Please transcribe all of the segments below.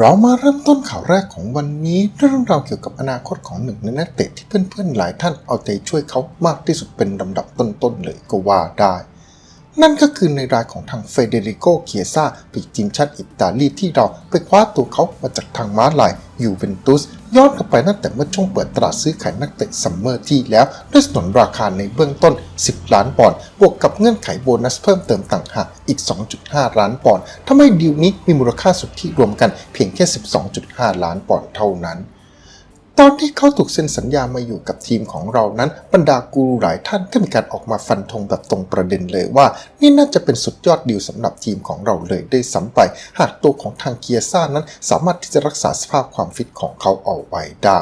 เรามาเริ่มต้นข่าวแรกของวันนี้เรื่องราวเกี่ยวกับอนาคตของหนึ่งในนักเตะที่เพื่อนๆหลายท่านเอาใจช่วยเขามากที่สุดเป็นลำดับต้นๆเลยก็ว่าได้ นั่นก็คือในรายของทางเฟเดริโกเคียซาปีกทีมชาติอิตาลีที่เราไปคว้าตัวเขามาจากทางม้าลายยูเวนตุสย้อนกลับไปตั้งแต่เมื่อช่วงเปิดตลาดซื้อขายนักเตะซัมเมอร์ที่แล้ว ด้วยสนนราคาในเบื้องต้น 10 ล้านปอนด์บวกกับเงื่อนไขโบนัสเพิ่มเติมต่างหากอีก 2.5 ล้านปอนด์ทำให้ดีลนี้มีมูลค่าสุทธิรวมกันเพียงแค่ 12.5 ล้านปอนด์เท่านั้น ตอนที่เขาถูกเซ็นสัญญามาอยู่กับทีมของเรานั้น บรรดากูรูหลายท่านก็มีการออกมาฟันธงแบบตรงประเด็นเลยว่า นี่น่าจะเป็นสุดยอดดีลสำหรับทีมของเราเลยได้สำไป หากตัวของทางเกียร์ซ่านั้น สามารถที่จะรักษาสภาพความฟิตของเขาเอาไว้ได้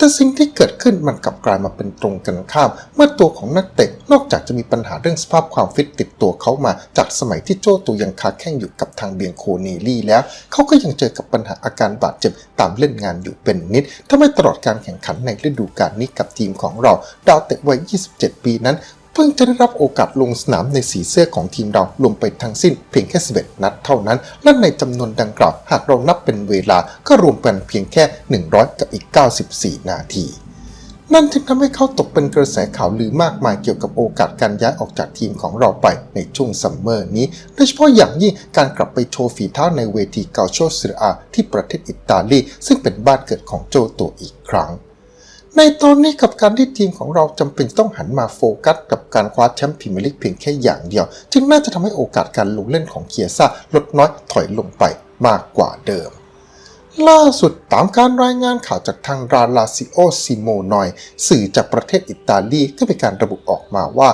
แต่สิ่งที่เกิดขึ้นมันกลับกลายมาเป็นตรงกันข้าม เมื่อตัวของนักเตะนอกจากจะมีปัญหาเรื่องสภาพความฟิตติดตัวเขามา จากสมัยที่โจ้ตัวยังคาแข้งอยู่กับทางเบียงโคเนลี่แล้ว เขาก็ยังเจอกับปัญหาอาการบาดเจ็บตามเล่นงานอยู่เป็นนิดทำให้ตลอดการแข่งขันในฤดูกาลนี้กับทีมของเรา ดาวเตะวัย 27 ปีนั้น พิ่งจะได้รับโอกาสลงสนามในสีเสื้อของทีมเรารวมไปทั้งสิ้นเพียงแค่ 11 นัดเท่านั้น และในจำนวนดังกล่าวหากเรานับเป็นเวลาก็รวมกันเพียงแค่ 100 กับอีก 94 นาทีนั่นจึงทำให้เขาตกเป็นกระแสข่าวลือมากมายเกี่ยวกับโอกาสการย้ายออกจากทีมของเราไปในช่วงซัมเมอร์นี้ โดยเฉพาะอย่างยิ่งการกลับไปโชว์ฝีเท้าในเวทีเกาโชเซอาที่ประเทศอิตาลี ซึ่งเป็นบ้านเกิดของโจตัวอีกครั้ง ในตอนนี้กับการที่ทีมของเราจำเป็นต้องหันมาโฟกัส กับการคว้าแชมป์พรีเมียร์ลีกเพียงแค่อย่างเดียว จึงน่าจะทำให้โอกาสการลงเล่นของเคียซ่าลดน้อยถอยลงไปมากกว่าเดิม ล่าสุดตามการรายงานข่าวจากทางราลาซิโอซิโมนอย สื่อจากประเทศอิตาลีก็มีการระบุออกมาว่า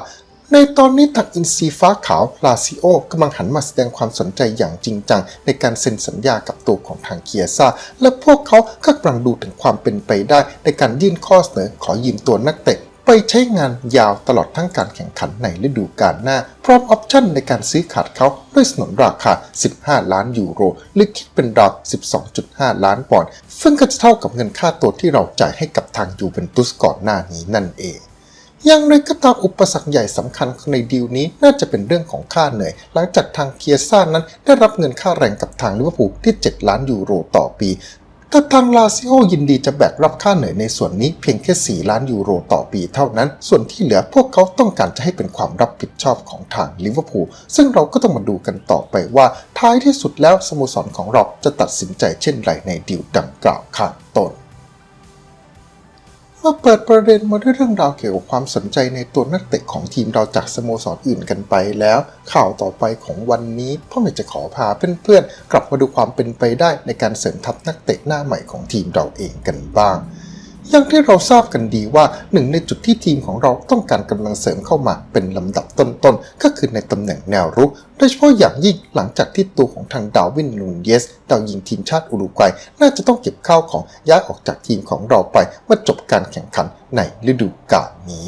ในตอนนี้ทางอินซีฟ้าขาวลาซิโอกำลังหันมาแสดงความสนใจอย่างจริงจัง ในการเซ็นสัญญากับตัวของทางเคียซ่า และพวกเขาก็กำลังดูถึงความเป็นไปได้ ในการยื่นข้อเสนอขอยืมตัวนักเตะไปใช้งานยาวตลอดทั้งการแข่งขันในฤดูกาลหน้า พร้อมออปชั่นในการซื้อขาดเขาด้วยสนนราคา 15 ล้านยูโร หรือคิดเป็นราว 12.5 ล้านปอนด์ซึ่งก็จะเท่ากับเงินค่าตัวที่เราจ่ายให้กับทางยูเวนตุสก่อนหน้านี้นั่นเอง อย่างไรก็ตามอุปสรรคใหญ่สำคัญในดีลนี้น่าจะเป็นเรื่องของค่าเหนื่อย หลังจากทางเคียซ่านั้นได้รับเงินค่าแรงกับทางลิเวอร์พูลที่ 7 ล้านยูโรต่อปีแต่ทางลาซิโอยินดีจะแบกรับค่าเหนื่อยในส่วนนี้เพียงแค่ 4 ล้านยูโรต่อปีเท่านั้น ส่วนที่เหลือพวกเขาต้องการจะให้เป็นความรับผิดชอบของทางลิเวอร์พูล ซึ่งเราก็ต้องมาดูกันต่อไปว่า ท้ายที่สุดแล้วสโมสรของเราจะตัดสินใจเช่นไรในดีลดังกล่าวข้างต้น เราเปิดประเด็นมาด้วยเรื่องราวเกี่ยวกับความสนใจในตัวนักเตะของทีมเราจากสโมสรอื่นกันไปแล้ว ข่าวต่อไปของวันนี้พ่อหมจะขอพาเพื่อนๆกลับมาดูความเป็นไปได้ในการเสริมทัพนักเตะหน้าใหม่ของทีมเราเองกันบ้าง อย่างที่เราทราบกันดีว่าหนึ่งในจุดที่ทีมของเราต้องการกำลังเสริมเข้ามาเป็นลำดับต้นๆ ก็คือในตำแหน่งแนวรุก โดยเฉพาะอย่างยิ่งหลังจากที่ตัวของทางดาวินนูนเยสดาวยิงทีมชาติอุรุกวัย น่าจะต้องเก็บข้าวของย้ายออกจากทีมของเราไปเมื่อจบการแข่งขันในฤดูกาลนี้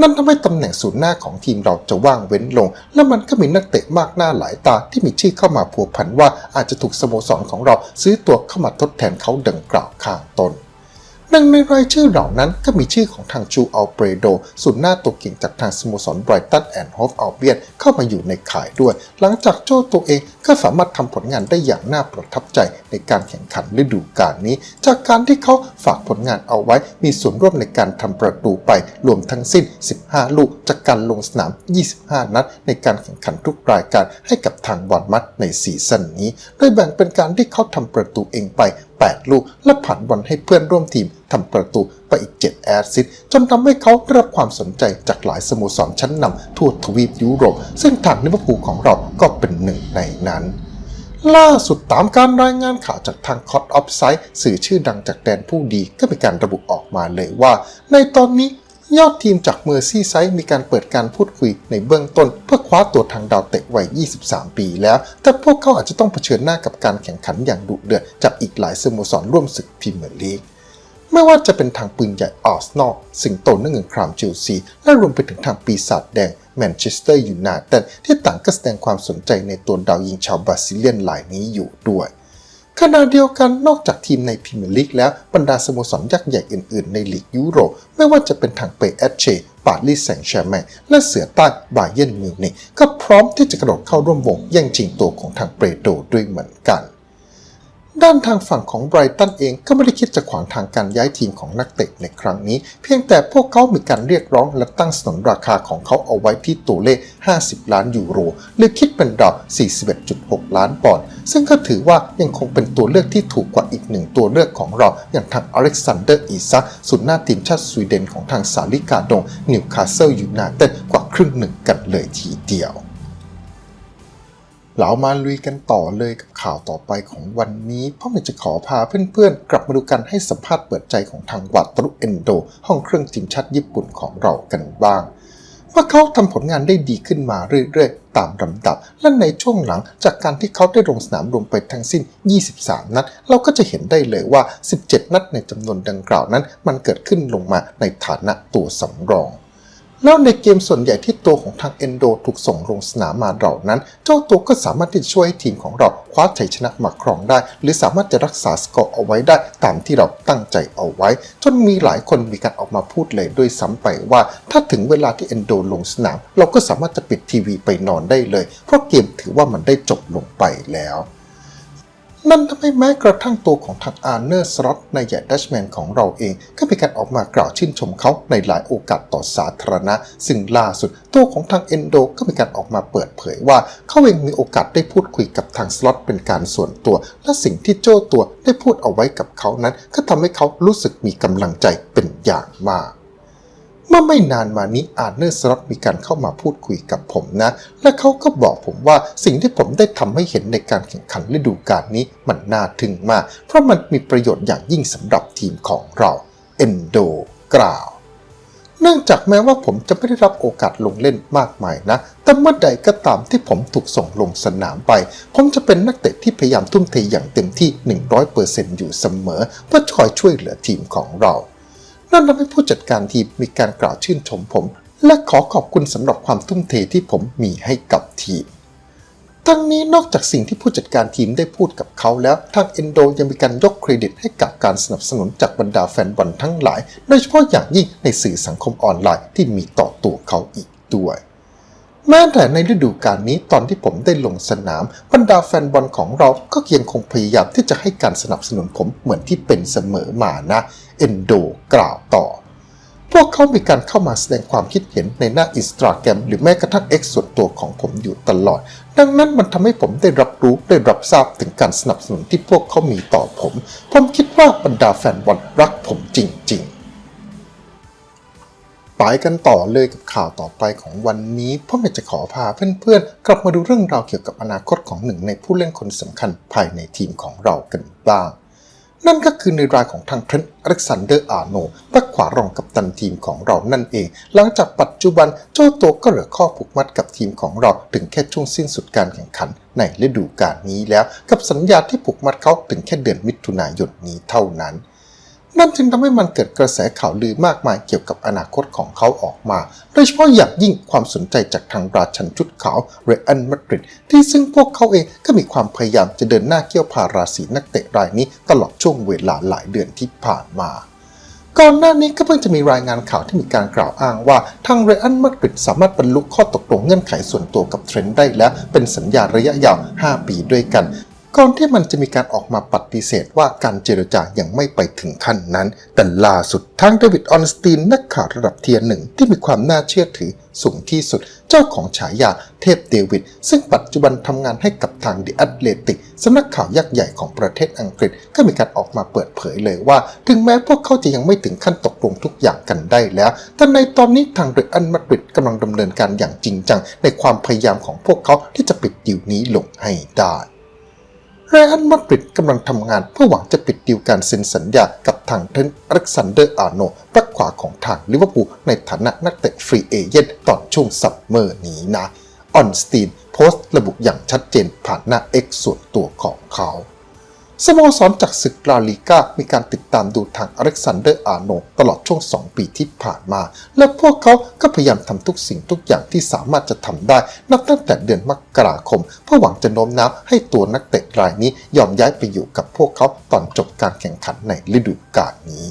นั่นทำให้ตำแหน่งศูนย์หน้าของทีมเราจะว่างเว้นลง และมันก็มีนักเตะมากหน้าหลายตาที่มีชื่อเข้ามาพัวพันว่าอาจจะถูกสโมสรของเราซื้อตัวเข้ามาทดแทนเขาดังกล่าวข้างต้น่งในรายชื่อเหล่านั้นก็มีชื่อของทางจูอัลเบรโดศูนหน้าตัวเก่งจากทางสโมสรไบรตันแอนด์ฮอฟอัลเบียนเข้ามาอยู่ในข่ายด้วย หลังจากโจ้ตัวเองก็สามารถทำผลงานได้อย่างน่าประทับใจในการแข่งขันฤดูกาลนี้ จากการที่เขาฝากผลงานเอาไว้มีส่วนร่วมในการทำประตูไปรวมทั้งสิ้น 15 ลูกจากการลงสนาม 25 นัด ในการแข่งขันทุกรายการให้กับทางบอลมัดในซีซั่นนี้ โดยแบ่งเป็นการที่เขาทำประตูเองไป 8 ลูกและผ่านบอลให้เพื่อนร่วมทีมทำประตูไปอีก 7 แอสซิสจนทำให้เขาได้รับความสนใจจากหลายสโมสรชั้นนำทั่วทวีปยุโรป ซึ่งทางลิเวอร์พูลของเราก็เป็นหนึ่งในนั้นล่าสุดตามการรายงานข่าวจากทางคอ t ออฟไซ e สื่อชื่อดังจากแดนผู้ดีก็มีการระบุออกมาเลยว่า ในตอนนี้ยอดทีมจากเมอร์ซี่ไซด์มีการเปิดการพูดคุยในเบื้องต้น เพื่อคว้าตัวทางดาวเตะวัย 23 ปีแล้ว แต่พวกเขาอาจจะต้องเผชิญหน้ากับการแข่งขันอย่างดุเดือดจากอีกหลายสโมสรร่วมศึกพรีเมียร์ลีก ไม่ว่าจะเป็นทางปืนใหญ่อาร์เซนอลสิงโตนั่งเงินครามเชลซี และรวมไปถึงทางปีศาจแดงแมนเชสเตอร์ยูไนเต็ดที่ต่างก็แสดงความสนใจในตัวดาวยิงชาวบราซิเลียนรายนี้อยู่ด้วยขณะเดียวกันนอกจากทีมในพรีเมียร์ลีกแล้วบรรดาสโมสรยักษ์ใหญ่อื่นๆ ในลีกยุโรป ไม่ว่าจะเป็นทางเปแอเชปารีสแซงต์แชร์แมงและเสือใต้บาเยิร์นมิวนิกก็พร้อมที่จะกระโดดเข้าร่วมวงแย่งชิงตัวของทางเปรโดด้วยเหมือนกัน ด้านทางฝั่งของไบรตันเองก็ไม่ได้คิดจะขวางทางการย้ายทีมของนักเตะในครั้งนี้ เพียงแต่พวกเขามีการเรียกร้องและตั้งสนนราคาของเขาเอาไว้ที่ตัวเลข 50 ล้านยูโรหรือคิดเป็นดาว41.6 ล้านปอนด์ซึ่งก็ถือว่ายังคงเป็นตัวเลือกที่ถูกกว่าอีกหนึ่งตัวเลือกของเรา อย่างทางอเล็กซานเดอร์อีซักสุดหน้าทีมชาติสวีเดนของทางสาลิกาดงนิวคาสเซิลยูไนเต็ดกว่าครึ่งหนึ่งกันเลยทีเดียว เรามาลุยกันต่อเลยกับข่าวต่อไปของวันนี้เพราะมันจะขอพาเพื่อนๆ กลับมาดูการให้สัมภาษณ์เปิดใจของทางวัตรุเอนโด ห้องเครื่องทีมชาติญี่ปุ่นของเรากันบ้าง ว่าเขาทำผลงานได้ดีขึ้นมาเรื่อยๆ ตามลำดับ และในช่วงหลังจากการที่เขาได้ลงสนามรวมไปทั้งสิ้น 23 นัด เราก็จะเห็นได้เลยว่า 17 นัดในจำนวนดังกล่าวนั้น มันเกิดขึ้นลงมาในฐานะตัวสำรอง แล้วในเกมส่วนใหญ่ที่ตัวของทางเอนโดถูกส่งลงสนามมาเหล่านั้น เจ้าตัวก็สามารถที่จะช่วยให้ทีมของเราคว้าชัยชนะมาครองได้ หรือสามารถจะรักษาสกอร์เอาไว้ได้ตามที่เราตั้งใจเอาไว้ จนมีหลายคนมีการออกมาพูดเลยด้วยซ้ำไปว่า ถ้าถึงเวลาที่เอนโดลงสนาม เราก็สามารถจะปิดทีวีไปนอนได้เลย เพราะเกมถือว่ามันได้จบลงไปแล้ว นั่นทำให้แม้กระทั่งตัวของทางอาร์เนอร์สล็อตในใหญ่ดัชแมนของเราเอง ก็มีการออกมากล่าวชื่นชมเขาในหลายโอกาสต่อสาธารณะ ซึ่งล่าสุดตัวของทางเอนโดก็มีการออกมาเปิดเผยว่า เขาเองมีโอกาสได้พูดคุยกับทางสล็อตเป็นการส่วนตัว และสิ่งที่โจ้ตัวได้พูดเอาไว้กับเขานั้น ก็ทำให้เขารู้สึกมีกำลังใจเป็นอย่างมาก มื่อไม่นานมานี้อาร์เนอร์สล็อตมีการเข้ามาพูดคุยกับผมนะ และเขาก็บอกผมว่าสิ่งที่ผมได้ทำให้เห็นในการแข่งขันฤดูกาลนี้มันน่าทึ่งมาก เพราะมันมีประโยชน์อย่างยิ่งสำหรับทีมของเราเอนโดกล่าวเนื่องจากแม้ว่าผมจะไม่ได้รับโอกาสลงเล่นมากมายนะ แต่เมื่อใดก็ตามที่ผมถูกส่งลงสนามไป ผมจะเป็นนักเตะที่พยายามทุ่มเทอย่างเต็มที่ 100%อยู่เสมอ เพื่อคอยช่วยเหลือทีมของเรา นั่นทำให้ผู้จัดการทีมมีการกล่าวชื่นชมผม และขอขอบคุณสำหรับความทุ่มเทที่ผมมีให้กับทีม ทั้งนี้นอกจากสิ่งที่ผู้จัดการทีมได้พูดกับเขาแล้ว ทางเอนโดยังมีการยกเครดิตให้กับการสนับสนุนจากบรรดาแฟนบอลทั้งหลาย โดยเฉพาะอย่างยิ่งในสื่อสังคมออนไลน์ที่มีต่อตัวเขาอีกด้วย แม้แต่ในฤดูกาลนี้ตอนที่ผมได้ลงสนาม บรรดาแฟนบอลของเราก็ยังคงพยายามที่จะให้การสนับสนุนผมเหมือนที่เป็นเสมอมานะ เอนโดกล่าวต่อ พวกเขามีการเข้ามาแสดงความคิดเห็นในหน้าอินสตาแกรมหรือแม้กระทั่ง X ส่วนตัวของผมอยู่ตลอด ดังนั้นมันทำให้ผมได้รับรู้ได้รับทราบถึงการสนับสนุนที่พวกเขามีต่อผม ผมคิดว่าบรรดาแฟนบอลรักผมจริง ๆ ไปกันต่อเลยกับข่าวต่อไปของวันนี้เพราะมันจะขอพาเพื่อนๆ กลับมาดูเรื่องราวเกี่ยวกับอนาคตของหนึ่งในผู้เล่นคนสำคัญภายในทีมของเรากันบ้าง นั่นก็คือในรายของทางเทรนต์อเล็กซานเดอร์อาร์โนบักขวารองกับตันทีมของเรานั่นเอง หลังจากปัจจุบันเจ้าตัวก็เหลือข้อผูกมัดกับทีมของเราถึงแค่ช่วงสิ้นสุดการแข่งขันในฤดูกาลนี้แล้ว กับสัญญาที่ผูกมัดเขาถึงแค่เดือนมิถุนายนนี้เท่านั้น นั่นจึงทำให้มันเกิดกระแสข่าวลือมากมายเกี่ยวกับอนาคตของเขาออกมา โดยเฉพาะอย่างยิ่งความสนใจจากทางราชันชุดขาวเรอันมาดริดที่ซึ่งพวกเขาเองก็มีความพยายามจะเดินหน้าเกี่ยวพาราศีนักเตะรายนี้ตลอดช่วงเวลาหลายเดือนที่ผ่านมาก่อนหน้านี้ก็เพิ่งจะมีรายงานข่าวที่มีการกล่าวอ้างว่าทางเรอันมาดริดสามารถบรรลุข้อตกลงเงื่อนไขส่วนตัวกับเทรนด์ได้แล้วเป็นสัญญาระยะยาว 5 ปีด้วยกัน ก่อนที่มันจะมีการออกมาปฏิเสธว่าการเจรจายังไม่ไปถึงขั้นนั้น แต่ล่าสุดทางเดวิดออนสตีนนักข่าวระดับเทียร์หนึ่งที่มีความน่าเชื่อถือสูงที่สุดเจ้าของฉายาเทพเดวิด ซึ่งปัจจุบันทำงานให้กับทาง The Athletic สำนักข่าวยักษ์ใหญ่ของประเทศอังกฤษ ก็มีการออกมาเปิดเผยเลยว่า ถึงแม้พวกเขาจะยังไม่ถึงขั้นตกลงทุกอย่างกันได้แล้ว แต่ในตอนนี้ทางเรอันมาดริดกำลังดำเนินการอย่างจริงจัง ในความพยายามของพวกเขาที่จะปิดดิวนี้ลงให้ได้ เรอันมาดริดกำลังทำงานเพื่อหวังจะปิดดีลการเซ็นสัญญากับทางเทรนต์อเล็กซานเดอร์อาร์โนบักขวาของทางลิเวอร์พูลในฐานะนักเตะฟรีเอเจนต์ตอนช่วงซัมเมอร์นี้นะออนสตีนโพสต์ระบุอย่างชัดเจนผ่านหน้า X ส่วนตัวของเขา สโมสรจากศึกลาลีกามีการติดตามดูทางอเล็กซานเดอร์อาโนตลอดช่วง 2 ปีที่ผ่านมา และพวกเขาก็พยายามทำทุกสิ่งทุกอย่างที่สามารถจะทำได้ นับตั้งแต่เดือนมกราคม เพื่อหวังจะโน้มน้าวให้ตัวนักเตะรายนี้ยอมย้ายไปอยู่กับพวกเขาตอนจบการแข่งขันในฤดูกาลนี้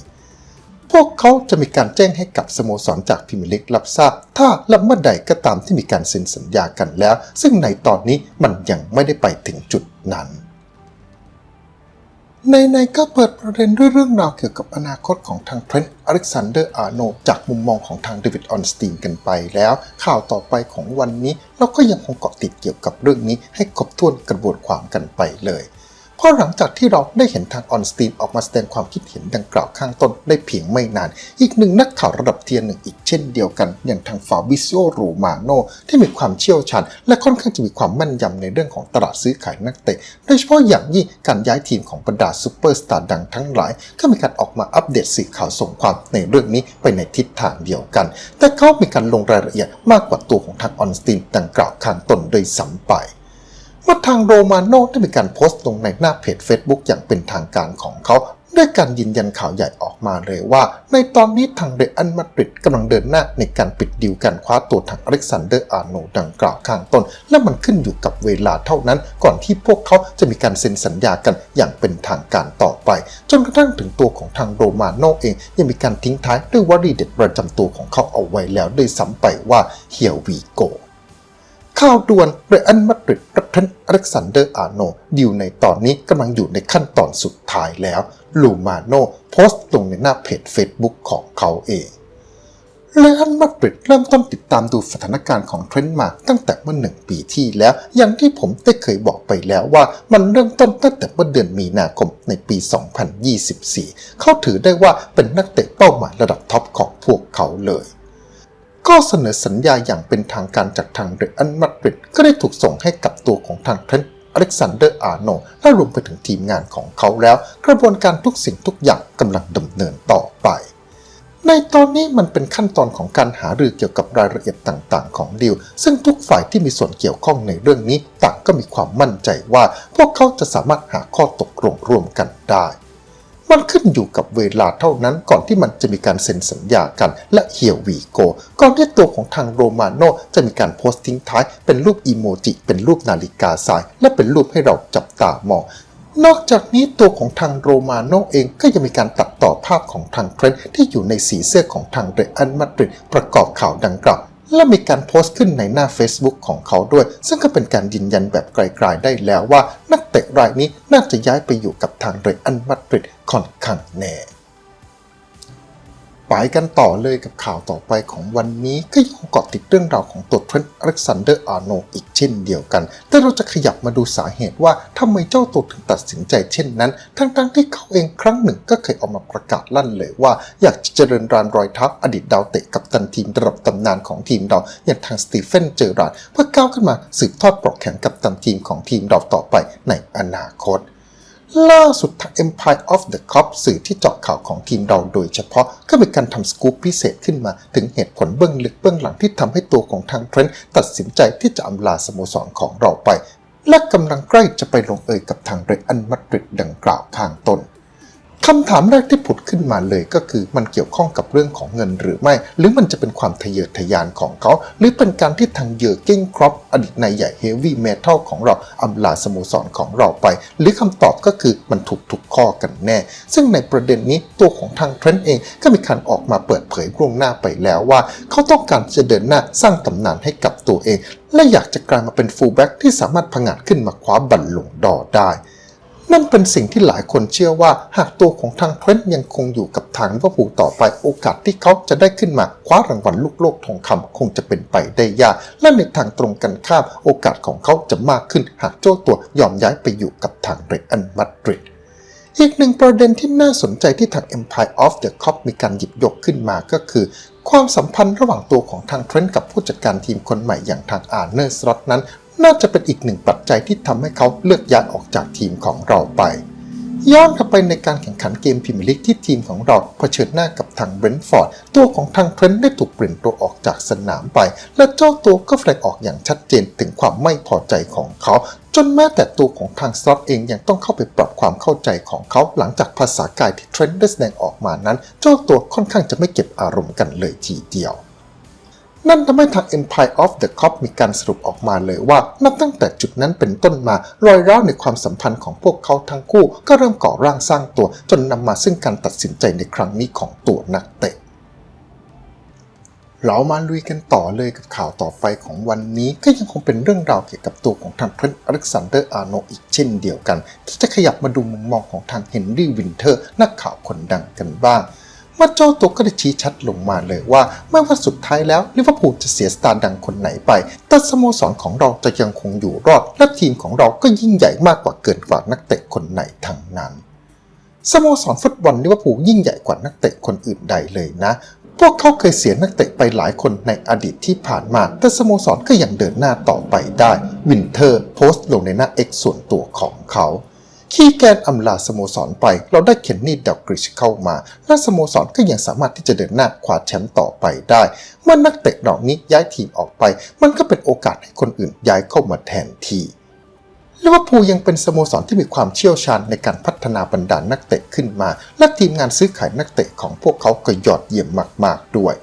พวกเขาจะมีการแจ้งให้กับสโมสรจากพรีเมียร์ลีกรับทราบ ถ้าและเมื่อใดก็ตามที่มีการเซ็นสัญญากันแล้ว ซึ่งในตอนนี้มันยังไม่ได้ไปถึงจุดนั้น ในๆก็เปิดประเด็นด้วยเรื่องราวเกี่ยวกับอนาคตของทางเทรนด์อเล็กซานเดอร์อาร์โนจากมุมมองของทางเดวิดออนสตีนกันไปแล้ว ข่าวต่อไปของวันนี้ เราก็ยังคงเกาะติดเกี่ยวกับเรื่องนี้ให้ครบถ้วนกระบวนความกันไปเลย เพราะหลังจากที่เราได้เห็นทางออนสตีนออกมาแสดงความคิดเห็นดังกล่าวข้างต้นได้เพียงไม่นาน อีกหนึ่งนักข่าวระดับเทียร์หนึ่งอีกเช่นเดียวกัน อย่างทางฟาบิซิโอโรมาโนที่มีความเชี่ยวชาญ และค่อนข้างจะมีความแม่นยำในเรื่องของตลาดซื้อขายนักเตะ โดยเฉพาะอย่างยิ่งการย้ายทีมของบรรดาซูเปอร์สตาร์ดังทั้งหลาย ก็มีการออกมาอัปเดตสื่อข่าวส่งความในเรื่องนี้ไปในทิศทางเดียวกัน แต่เขามีการลงรายละเอียดมากกว่าตัวของทางออนสตีนดังกล่าวข้างต้นโดยซ้ำไป เมื่อทางโรมาโน่ได้มีการโพสต์ลงในหน้าเพจ Facebook อย่างเป็นทางการของเขา ด้วยการยืนยันข่าวใหญ่ออกมาเลยว่า ในตอนนี้ทางเรอัลมาดริดกำลังเดินหน้าในการปิดดีลการคว้าตัวทางอเล็กซานเดอร์อาร์โนดังกล่าวข้างต้น และมันขึ้นอยู่กับเวลาเท่านั้น ก่อนที่พวกเขาจะมีการเซ็นสัญญากันอย่างเป็นทางการต่อไป จนกระทั่งถึงตัวของทางโรมาโน่เอง ยังมีการทิ้งท้ายด้วยวลีเด็ดประจำตัวของเขาเอาไว้แล้วด้วยซ้ำไปว่า Here we go ข่าวด่วนเรอัลมาดริดรับเทนอเล็กซานเดอร์อาร์โนดิวในตอนนี้กำลังอยู่ในขั้นตอนสุดท้ายแล้ว ลูมาโนโพสต์ลงในหน้าเพจ Facebook ของเขาเองเรอัลมาดริดเริ่มต้นติดตามดูสถานการณ์ของเทรนต์มาตั้งแต่เมื่อหนึ่งปีที่แล้ว อย่างที่ผมได้เคยบอกไปแล้วว่ามันเริ่มต้นตั้งแต่เมื่อเดือนมีนาคมในปี 2024 เขาถือได้ว่าเป็นนักเตะเป้าหมายระดับท็อปของพวกเขาเลย ก็เสนอสัญญาอย่างเป็นทางการจากทางเรอัลมาดริดก็ได้ถูกส่งให้กับตัวของทางเทรนต์อเล็กซานเดอร์อาร์โนและรวมไปถึงทีมงานของเขาแล้ว กระบวนการทุกสิ่งทุกอย่างกำลังดำเนินต่อไป ในตอนนี้มันเป็นขั้นตอนของการหารือเกี่ยวกับรายละเอียดต่างๆ ของดีลซึ่งทุกฝ่ายที่มีส่วนเกี่ยวข้องในเรื่องนี้ต่างก็มีความมั่นใจว่า พวกเขาจะสามารถหาข้อตกลงร่วมกันได้ มันขึ้นอยู่กับเวลาเท่านั้นก่อนที่มันจะมีการเซ็นสัญญากัน และเฮียวีโก ก่อนที่ตัวของทางโรมาโนจะมีการโพสต์ทิ้งท้าย เป็นรูปอีโมจิ เป็นรูปนาฬิกาทราย และเป็นรูปให้เราจับตามองนอกจากนี้ตัวของทางโรมาโนเองก็ยังมีการตัดต่อภาพของทางเทรนที่อยู่ในสีเสื้อของทางเรอัลมาดริดประกอบข่าวดังกล่าว และมีการโพสต์ขึ้นในหน้า Facebook ของเขาด้วย ซึ่งก็เป็นการยืนยันแบบไกลๆได้แล้วว่า นักเตะรายนี้น่าจะย้ายไปอยู่กับทางเรอัลมาดริดค่อนข้างแน่ ไปกันต่อเลยกับข่าวต่อไปของวันนี้ก็ยังเกาะติดเรื่องราวของตัวเทรนต์อเล็กซานเดอร์อาร์โนอีกเช่นเดียวกัน แต่เราจะขยับมาดูสาเหตุว่าทำไมเจ้าตัวถึงตัดสินใจเช่นนั้น ทั้งๆที่เขาเองครั้งหนึ่งก็เคยออกมาประกาศลั่นเลยว่า อยากจะเจริญรานรอยท้าอดีตดาวเตะกับตันทีมระดับตำนานของทีมเราอย่างทางสตีเฟนเจอราร์ดเพื่อก้าวขึ้นมาสืบทอดปลอกแขนกับตันทีมของทีมเราต่อไปในอนาคต ล่าสุดทาง Empire of the Cop สื่อที่เจาะข่าวของทีมเราโดยเฉพาะ ก็มีการทำสกู๊ปพิเศษขึ้นมา ถึงเหตุผลเบื้องลึกเบื้องหลังที่ทำให้ตัวของทางเทรนต์ตัดสินใจที่จะอำลาสโมสรของเราไป และกำลังใกล้จะไปลงเอยกับทางเรอัลมาดริดดังกล่าวข้างต้น คำถามแรกที่ผุดขึ้นมาเลยก็คือมันเกี่ยวข้องกับเรื่องของเงินหรือไม่ หรือมันจะเป็นความทะเยอทะยานของเขา หรือเป็นการที่ทางเยอร์เก้งครอปอดีตนายใหญ่เฮฟวี่เมทัลของเราอำลาสโมสรของเราไป หรือคำตอบก็คือมันถูกทุกข้อกันแน่ ซึ่งในประเด็นนี้ตัวของทางเทรนต์เองก็มีการออกมาเปิดเผยล่วงหน้าไปแล้วว่า เขาต้องการจะเดินหน้าสร้างตำนานให้กับตัวเอง และอยากจะกลายมาเป็นฟูลแบ็กที่สามารถผงาดขึ้นมาคว้าบัลลงดอได้ นั่นเป็นสิ่งที่หลายคนเชื่อว่า หากตัวของทางเทรนต์ยังคงอยู่กับทางลิเวอร์พูลต่อไปโอกาสที่เขาจะได้ขึ้นมาคว้ารางวัลลูกโลกทองคำคงจะเป็นไปได้ยาก และในทางตรงกันข้ามโอกาสของเขาจะมากขึ้น หากเจ้าตัวยอมย้ายไปอยู่กับทางเรอัลมาดริดอีกหนึ่งประเด็นที่น่าสนใจที่ทาง Empire of the Cop มีการหยิบยกขึ้นมาก็คือ ความสัมพันธ์ระหว่างตัวของทางเทรนต์กับผู้จัดการทีมคนใหม่อย่างทางอาร์เนอร์สล็อตนั้น น่าจะเป็นอีกหนึ่งปัจจัยที่ทำให้เขาเลือกย้ายออกจากทีมของเราไป ย้อนกลับไปในการแข่งขันเกมพรีเมียร์ลีกที่ทีมของเราเผชิญหน้ากับทางเบรนท์ฟอร์ดตัวของทางเทรนต์ได้ถูกเปลี่ยนตัวออกจากสนามไป และเจ้าตัวก็แสดงออกอย่างชัดเจนถึงความไม่พอใจของเขา จนแม้แต่ตัวของทางสล็อตเองยังต้องเข้าไปปรับความเข้าใจของเขาหลังจากภาษากายที่เทรนต์ได้แสดงออกมานั้น เจ้าตัวค่อนข้างจะไม่เก็บอารมณ์กันเลยทีเดียว นั่นทำให้ทาง Empire of the Cop มีการสรุปออกมาเลยว่า นับตั้งแต่จุดนั้นเป็นต้นมารอยร้าวในความสัมพันธ์ของพวกเขาทั้งคู่ ก็เริ่มก่อร่างสร้างตัว จนนำมาซึ่งการตัดสินใจในครั้งนี้ของตัวนักเตะเรามาลุยกันต่อเลยกับข่าวต่อไปของวันนี้ก็ยังคงเป็นเรื่องราวเกี่ยวกับตัวของทางเทรนต์อเล็กซานเดอร์อาร์โนอีกเช่นเดียวกัน ที่จะขยับมาดูมุมมองของทางเฮนรี่วินเทอร์นักข่าวคนดังกันบ้าง มาเจ้าตัวก็ได้ชี้ชัดลงมาเลยว่าไม่ว่าสุดท้ายแล้วลิเวอร์พูลจะเสียสตาร์ดังคนไหนไป แต่สโมสรของเราจะยังคงอยู่รอด และทีมของเราก็ยิ่งใหญ่มากกว่าเกินกว่านักเตะคนไหนทั้งนั้น สโมสรฟุตบอลลิเวอร์พูลยิ่งใหญ่กว่านักเตะคนอื่นใดเลยนะพวกเขาเคยเสียนักเตะไปหลายคนในอดีตที่ผ่านมา แต่สโมสรก็ยังเดินหน้าต่อไปได้ วินเทอร์โพสต์ลงในหน้า X ส่วนตัวของเขา ขี้แกนอำลาสโมสรไป เราได้เคนนี่ดักกริชเข้ามา และสโมสรก็ยังสามารถที่จะเดินหน้าคว้าแชมป์ต่อไปได้ เมื่อนักเตะเหล่านี้ย้ายทีมออกไป มันก็เป็นโอกาสให้คนอื่นย้ายเข้ามาแทนที่ลิเวอร์พูลยังเป็นสโมสรที่มีความเชี่ยวชาญในการพัฒนาบรรดานักเตะขึ้นมา และทีมงานซื้อขายนักเตะของพวกเขาก็ยอดเยี่ยมมาก ๆ ด้วย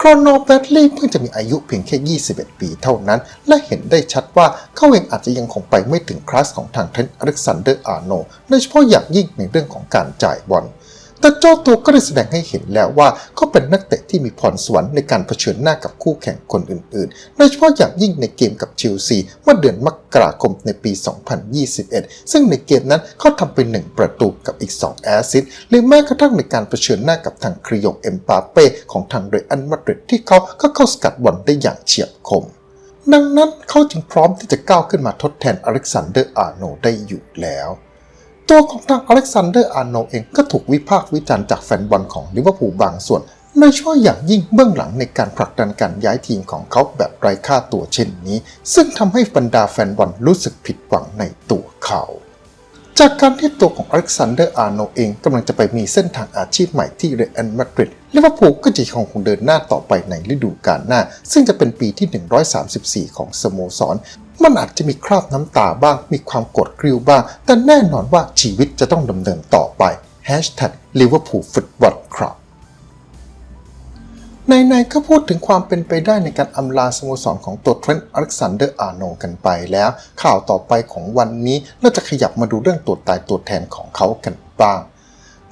โครโนแบดลีย์เพิ่งจะมีอายุเพียงแค่ 21 ปีเท่านั้น และเห็นได้ชัดว่าเขาเองอาจจะยังคงไปไม่ถึงคลาสของทางเทรนต์อเล็กซานเดอร์อาร์โนโดยเฉพาะอย่างยิ่งในเรื่องของการจ่ายบอล แต่เจ้าตัวก็ได้แสดงให้เห็นแล้วว่าเขาเป็นนักเตะที่มีพรสวรรค์ในการเผชิญหน้ากับคู่แข่งคนอื่นๆ โดยเฉพาะอย่างยิ่งในเกมกับเชลซีเมื่อเดือนมกราคมในปี 2021 ซึ่งในเกมนั้นเขาทำไป1ประตูกับอีก 2 แอสซิสต์หรือแม้กระทั่งในการเผชิญหน้ากับทางคริโยงเอ็มปาเป้ของทางเรอัลมาดริดที่เขาก็เข้าสกัดบอลได้อย่างเฉียบคม ดังนั้นเขาจึงพร้อมที่จะก้าวขึ้นมาทดแทนอเล็กซานเดอร์อาร์โนได้อยู่แล้ว ตัวของทางอเล็กซานเดอร์อาร์โนเองก็ถูกวิพากษ์วิจารณ์จากแฟนบอลของลิเวอร์พูลบางส่วนโดยเฉพาะอย่างยิ่งเบื้องหลังในการผลักดันการย้ายทีมของเขาแบบไร้ค่าตัวเช่นนี้ ซึ่งทำให้บรรดาแฟนบอลรู้สึกผิดหวังในตัวเขา จากการที่ตัวของอเล็กซานเดอร์อาร์โนเองกำลังจะไปมีเส้นทางอาชีพใหม่ที่เรอัลมาดริดลิเวอร์พูลก็จะยังคงเดินหน้าต่อไปในฤดูกาลหน้า ซึ่งจะเป็นปีที่ 134 ของสโมสร มันอาจจะมีคราบน้ำตาบ้าง มีความกดกริ้วบ้าง แต่แน่นอนว่าชีวิตจะต้องดำเนินต่อไป Hashtag Liverpool Football Club ในๆก็พูดถึงความเป็นไปได้ในการอำลาสโมสรของตัวเทรนต์อเล็กซานเดอร์อาร์โนกันไปแล้ว ข่าวต่อไปของวันนี้เราจะขยับมาดูเรื่องตัวตายตัวแทนของเขากันบ้าง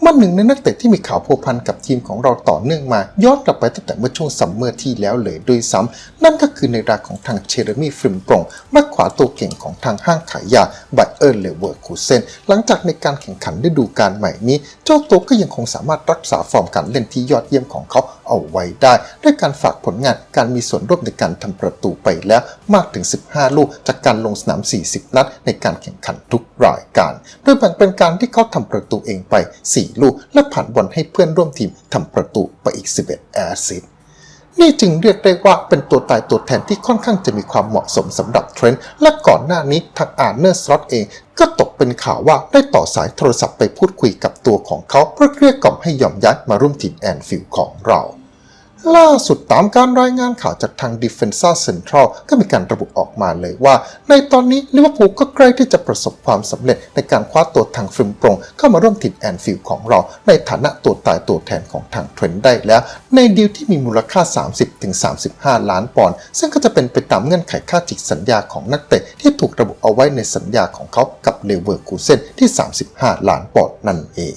มันหนึ่งในนักเตะที่มีข่าวพัวพันกับทีมของเราต่อเนื่องมา ย้อนกลับไปตั้งแต่เมื่อช่วงซัมเมอร์ที่แล้วเลยด้วยซ้ำนั่นก็คือในราของทางเชเรมี่ฟริมปรงมักขวาตัวเก่งของทางห้างขายยาไบเออร์เลเวอร์คูเซนหลังจากในการแข่งขันฤดูกาลใหม่นี้ เจ้าตัวก็ยังคงสามารถรักษาฟอร์มการเล่นที่ยอดเยี่ยมของเขาเอาไว้ได้ ด้วยการฝากผลงานการมีส่วนร่วมในการทำประตูไปแล้วมากถึง 15 ลูก จากการลงสนาม 40 นัด ในการแข่งขันทุกรายการ โดยแบ่งเป็นการที่เขาทำประตูเองไป 4 ลูก และผ่านบอลให้เพื่อนร่วมทีมทำประตูไปอีก 11 แอสซิสต์นี่จึงเรียกได้ว่าเป็นตัวตายตัวแทนที่ค่อนข้างจะมีความเหมาะสมสำหรับเทรนด์และก่อนหน้านี้ทางอาร์เนอร์สล็อตเอง ก็ตกเป็นข่าวว่าได้ต่อสายโทรศัพท์ไปพูดคุยกับตัวของเขาเพื่อเกลี้ยกล่อมให้ยอมย้ายมาร่วมทีมแอนฟิลด์ของเรา ล่าสุดตามการรายงานข่าวจากทาง Defensa Central ก็มีการระบุออกมาเลยว่า ในตอนนี้ลิเวอร์พูลก็ใกล้ที่จะประสบความสำเร็จในการคว้าตัวทางฟริมปรงเข้ามาร่วมทีมแอนฟิลด์ของเรา ในฐานะตัวตายตัวแทนของทางเทรนด์ได้แล้ว ในดีลที่มีมูลค่า 30-35 ล้านปอนด์ซึ่งก็จะเป็นไปตามเงื่อนไขค่าจิกสัญญาของนักเตะที่ถูกระบุเอาไว้ในสัญญาของเขากับเลเวอร์คูเซนที่ 35 ล้านปอนด์นั่นเอง